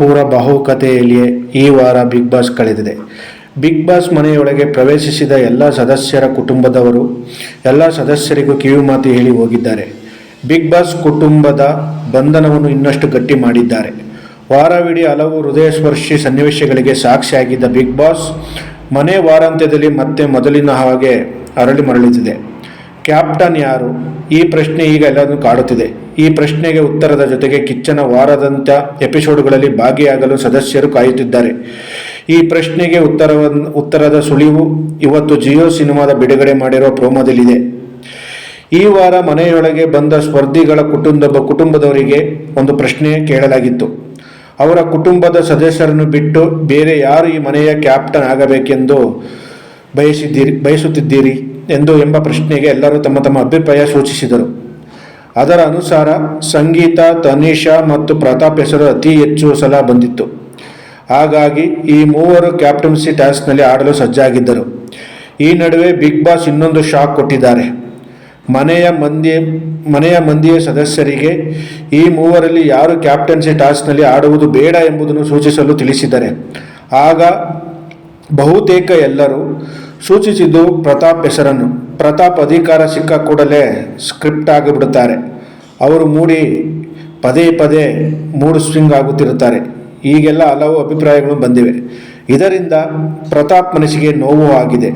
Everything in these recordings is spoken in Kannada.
ಪೂರ ಬಾಹುಕತೆಯಲ್ಲಿಯೇ ಈ ವಾರ ಬಿಗ್ ಬಾಸ್ ಕಳೆದಿದೆ. ಬಿಗ್ ಬಾಸ್ ಮನೆಯೊಳಗೆ ಪ್ರವೇಶಿಸಿದ ಎಲ್ಲ ಸದಸ್ಯರ ಕುಟುಂಬದವರು, ಎಲ್ಲ ಸದಸ್ಯರಿಗೂ ಕಿವಿಮಾತು ಹೇಳಿ ಹೋಗಿದ್ದಾರೆ. ಬಿಗ್ ಬಾಸ್ ಕುಟುಂಬದ ಬಂಧನವನ್ನು ಇನ್ನಷ್ಟು ಗಟ್ಟಿ ಮಾಡಿದ್ದಾರೆ. ವಾರವಿಡೀ ಹಲವು ಹೃದಯಸ್ಪರ್ಶಿ ಸನ್ನಿವೇಶಗಳಿಗೆ ಸಾಕ್ಷಿಯಾಗಿದ್ದ ಬಿಗ್ ಬಾಸ್ ಮನೆ ವಾರಾಂತ್ಯದಲ್ಲಿ ಮತ್ತೆ ಮೊದಲಿನ ಹಾಗೆ ಅರಳಿ ಮರಳುತ್ತಿದೆ ಕ್ಯಾಪ್ಟನ್ ಯಾರು? ಈ ಪ್ರಶ್ನೆ ಈಗ ಎಲ್ಲರನ್ನು ಕಾಡುತ್ತಿದೆ. ಈ ಪ್ರಶ್ನೆಗೆ ಉತ್ತರದ ಜೊತೆಗೆ ಕಿಚ್ಚನ ವಾರದಂತ ಎಪಿಸೋಡ್ಗಳಲ್ಲಿ ಭಾಗಿಯಾಗಲು ಸದಸ್ಯರು ಕಾಯುತ್ತಿದ್ದಾರೆ. ಈ ಪ್ರಶ್ನೆಗೆ ಉತ್ತರವನ್ನು ಉತ್ತರದ ಸುಳಿವು ಇವತ್ತು ಜಿಯೋ ಸಿನಿಮಾದ ಬಿಡುಗಡೆ ಮಾಡಿರುವ ಪ್ರೋಮೋದಲ್ಲಿದೆ. ಈ ವಾರ ಮನೆಯೊಳಗೆ ಬಂದ ಸ್ಪರ್ಧಿಗಳ ಕುಟುಂಬ, ಕುಟುಂಬದವರಿಗೆ ಒಂದು ಪ್ರಶ್ನೆ ಕೇಳಲಾಗಿತ್ತು. ಅವರ ಕುಟುಂಬದ ಸದಸ್ಯರನ್ನು ಬಿಟ್ಟು ಬೇರೆ ಯಾರು ಈ ಮನೆಯ ಕ್ಯಾಪ್ಟನ್ ಆಗಬೇಕೆಂದು ಬಯಸಿದ್ದೀರಿ, ಬಯಸುತ್ತಿದ್ದೀರಿ ಎಂದು ಎಂಬ ಪ್ರಶ್ನೆಗೆ ಎಲ್ಲರೂ ತಮ್ಮ ತಮ್ಮ ಅಭಿಪ್ರಾಯ ಸೂಚಿಸಿದರು. ಅದರ ಅನುಸಾರ ಸಂಗೀತ, ತನಿಷಾ ಮತ್ತು ಪ್ರತಾಪ್ ಹೆಸರು ಅತಿ ಹೆಚ್ಚು ಸಲ ಬಂದಿತ್ತು. ಹಾಗಾಗಿ ಈ ಮೂವರು ಕ್ಯಾಪ್ಟನ್ಸಿ ಟಾಸ್ಕ್ನಲ್ಲಿ ಆಡಲು ಸಜ್ಜಾಗಿದ್ದರು. ಈ ನಡುವೆ ಬಿಗ್ ಬಾಸ್ ಇನ್ನೊಂದು ಶಾಕ್ ಕೊಟ್ಟಿದ್ದಾರೆ. ಮನೆಯ ಮಂದಿ, ಮನೆಯ ಮಂದಿಯ ಸದಸ್ಯರಿಗೆ ಈ ಮೂವರಲ್ಲಿ ಯಾರು ಕ್ಯಾಪ್ಟನ್ಸಿ ಟಾಸ್ಕ್ನಲ್ಲಿ ಆಡುವುದು ಬೇಡ ಎಂಬುದನ್ನು ಸೂಚಿಸಲು ತಿಳಿಸಿದ್ದಾರೆ ಆಗ ಬಹುತೇಕ ಎಲ್ಲರೂ ಸೂಚಿಸಿದ್ದು ಪ್ರತಾಪ್ ಹೆಸರನ್ನು. ಪ್ರತಾಪ್ ಅಧಿಕಾರ ಸಿಕ್ಕ ಕೂಡಲೇ ಸ್ಕ್ರಿಪ್ಟ್ ಆಗಿಬಿಡುತ್ತಾರೆ. ಅವರು ಮೂಡಿ ಪದೇ ಪದೇ ಮೂಡ್ ಸ್ವಿಂಗ್ ಆಗುತ್ತಿರುತ್ತಾರೆ. ಈಗೆಲ್ಲ ಹಲವು ಅಭಿಪ್ರಾಯಗಳು ಬಂದಿವೆ. ಇದರಿಂದ ಪ್ರತಾಪ್ ಮನಸ್ಸಿಗೆ ನೋವು ಆಗಿದೆ.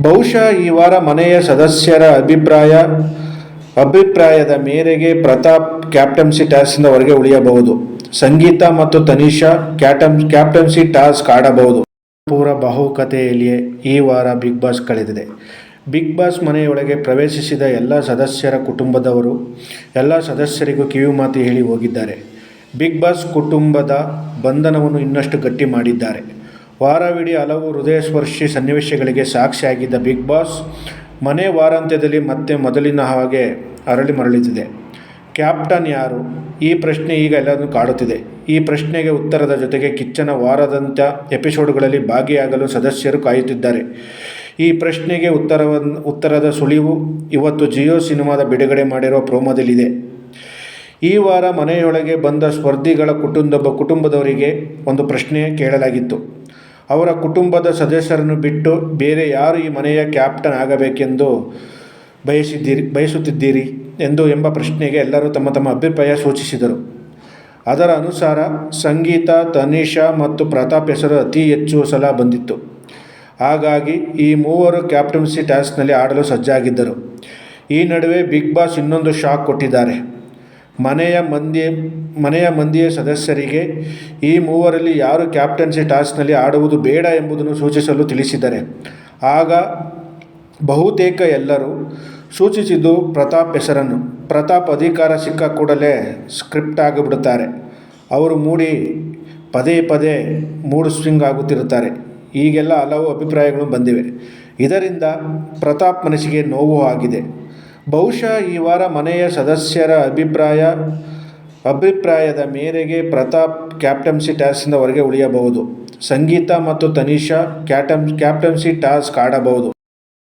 ಬಹುಶಃ ಈ ವಾರ ಮನೆಯ ಸದಸ್ಯರ ಅಭಿಪ್ರಾಯ, ಅಭಿಪ್ರಾಯದ ಮೇರೆಗೆ ಪ್ರತಾಪ್ ಕ್ಯಾಪ್ಟನ್ಸಿ ಟಾಸ್ಕ್ನಿಂದ ಹೊರಗೆ ಉಳಿಯಬಹುದು. ಸಂಗೀತ ಮತ್ತು ತನಿಷಾ ಕ್ಯಾಟಮ್ ಕ್ಯಾಪ್ಟನ್ಸಿ ಟಾಸ್ಕ್ ಆಡಬಹುದು. ಪೂರ ಬಹುಕತೆಯಲ್ಲಿಯೇ ಈ ವಾರ ಬಿಗ್ ಬಾಸ್ ಕಳೆದಿದೆ. ಬಿಗ್ ಬಾಸ್ ಮನೆಯೊಳಗೆ ಪ್ರವೇಶಿಸಿದ ಎಲ್ಲ ಸದಸ್ಯರ ಕುಟುಂಬದವರು, ಎಲ್ಲ ಸದಸ್ಯರಿಗೂ ಕಿವಿ ಮಾತು ಹೇಳಿ ಹೋಗಿದ್ದಾರೆ. ಬಿಗ್ ಬಾಸ್ ಕುಟುಂಬದ ಬಂಧನವನ್ನು ಇನ್ನಷ್ಟು ಗಟ್ಟಿ ಮಾಡಿದ್ದಾರೆ. ವಾರವಿಡೀ ಹಲವು ಹೃದಯಸ್ಪರ್ಶಿ ಸನ್ನಿವೇಶಗಳಿಗೆ ಸಾಕ್ಷಿಯಾಗಿದ್ದ ಬಿಗ್ ಬಾಸ್ ಮನೆ ವಾರಾಂತ್ಯದಲ್ಲಿ ಮತ್ತೆ ಮೊದಲಿನ ಹಾಗೆ ಅರಳಿ ಮರಳುತ್ತಿದೆ ಕ್ಯಾಪ್ಟನ್ ಯಾರು? ಈ ಪ್ರಶ್ನೆ ಈಗ ಎಲ್ಲರನ್ನೂ ಕಾಡುತ್ತಿದೆ. ಈ ಪ್ರಶ್ನೆಗೆ ಉತ್ತರದ ಜೊತೆಗೆ ಕಿಚ್ಚನ ವಾರದಂತ ಎಪಿಸೋಡ್ಗಳಲ್ಲಿ ಭಾಗಿಯಾಗಲು ಸದಸ್ಯರು ಕಾಯುತ್ತಿದ್ದಾರೆ. ಈ ಪ್ರಶ್ನೆಗೆ ಉತ್ತರವನ್ನು ಉತ್ತರದ ಸುಳಿವು ಇವತ್ತು ಜಿಯೋ ಸಿನಿಮಾದ ಬಿಡುಗಡೆ ಮಾಡಿರುವ ಪ್ರೋಮೋದಲ್ಲಿದೆ. ಈ ವಾರ ಮನೆಯೊಳಗೆ ಬಂದ ಸ್ಪರ್ಧಿಗಳ ಕುಟುಂಬ, ಕುಟುಂಬದವರಿಗೆ ಒಂದು ಪ್ರಶ್ನೆ ಕೇಳಲಾಗಿತ್ತು. ಅವರ ಕುಟುಂಬದ ಸದಸ್ಯರನ್ನು ಬಿಟ್ಟು ಬೇರೆ ಯಾರು ಈ ಮನೆಯ ಕ್ಯಾಪ್ಟನ್ ಆಗಬೇಕೆಂದು ಬಯಸಿದ್ದೀರಿ, ಬಯಸುತ್ತಿದ್ದೀರಿ ಎಂದು ಎಂಬ ಪ್ರಶ್ನೆಗೆ ಎಲ್ಲರೂ ತಮ್ಮ ತಮ್ಮ ಅಭಿಪ್ರಾಯ ಸೂಚಿಸಿದರು. ಅದರ ಅನುಸಾರ ಸಂಗೀತ, ತನಿಷಾ ಮತ್ತು ಪ್ರತಾಪ್ ಹೆಸರು ಅತಿ ಹೆಚ್ಚು ಸಲ ಬಂದಿತ್ತು. ಹಾಗಾಗಿ ಈ ಮೂವರು ಕ್ಯಾಪ್ಟನ್ಸಿ ಟಾಸ್ಕ್ನಲ್ಲಿ ಆಡಲು ಸಜ್ಜಾಗಿದ್ದರು. ಈ ನಡುವೆ ಬಿಗ್ ಬಾಸ್ ಇನ್ನೊಂದು ಶಾಕ್ ಕೊಟ್ಟಿದ್ದಾರೆ. ಮನೆಯ ಮಂದಿ, ಮನೆಯ ಮಂದಿಯ ಸದಸ್ಯರಿಗೆ ಈ ಮೂವರಲ್ಲಿ ಯಾರು ಕ್ಯಾಪ್ಟನ್ಸಿ ಟಾಸ್ಕ್ನಲ್ಲಿ ಆಡುವುದು ಬೇಡ ಎಂಬುದನ್ನು ಸೂಚಿಸಲು ತಿಳಿಸಿದ್ದಾರೆ ಆಗ ಬಹುತೇಕ ಎಲ್ಲರೂ ಸೂಚಿಸಿದ್ದು ಪ್ರತಾಪ್ ಹೆಸರನ್ನು. ಪ್ರತಾಪ್ ಅಧಿಕಾರ ಸಿಕ್ಕ ಕೂಡಲೇ ಸ್ಕ್ರಿಪ್ಟ್ ಆಗಿಬಿಡುತ್ತಾರೆ. ಅವರು ಮೂಡಿ ಪದೇ ಪದೇ ಮೂಡ್ ಸ್ವಿಂಗ್ ಆಗುತ್ತಿರುತ್ತಾರೆ. ಈಗೆಲ್ಲ ಹಲವು ಅಭಿಪ್ರಾಯಗಳು ಬಂದಿವೆ. ಇದರಿಂದ ಪ್ರತಾಪ್ ಮನಸ್ಸಿಗೆ ನೋವು ಆಗಿದೆ. ಬಹುಶಃ ಈ ವಾರ ಮನೆಯ ಸದಸ್ಯರ ಅಭಿಪ್ರಾಯ, ಅಭಿಪ್ರಾಯದ ಮೇರೆಗೆ ಪ್ರತಾಪ್ ಕ್ಯಾಪ್ಟನ್ಸಿ ಟಾಸ್ಕಿಂದ ಹೊರಗೆ ಉಳಿಯಬಹುದು. ಸಂಗೀತ ಮತ್ತು ತನಿಷಾ ಕ್ಯಾಟಮ್ ಕ್ಯಾಪ್ಟನ್ಸಿ ಟಾಸ್ಕ್ ಆಡಬಹುದು.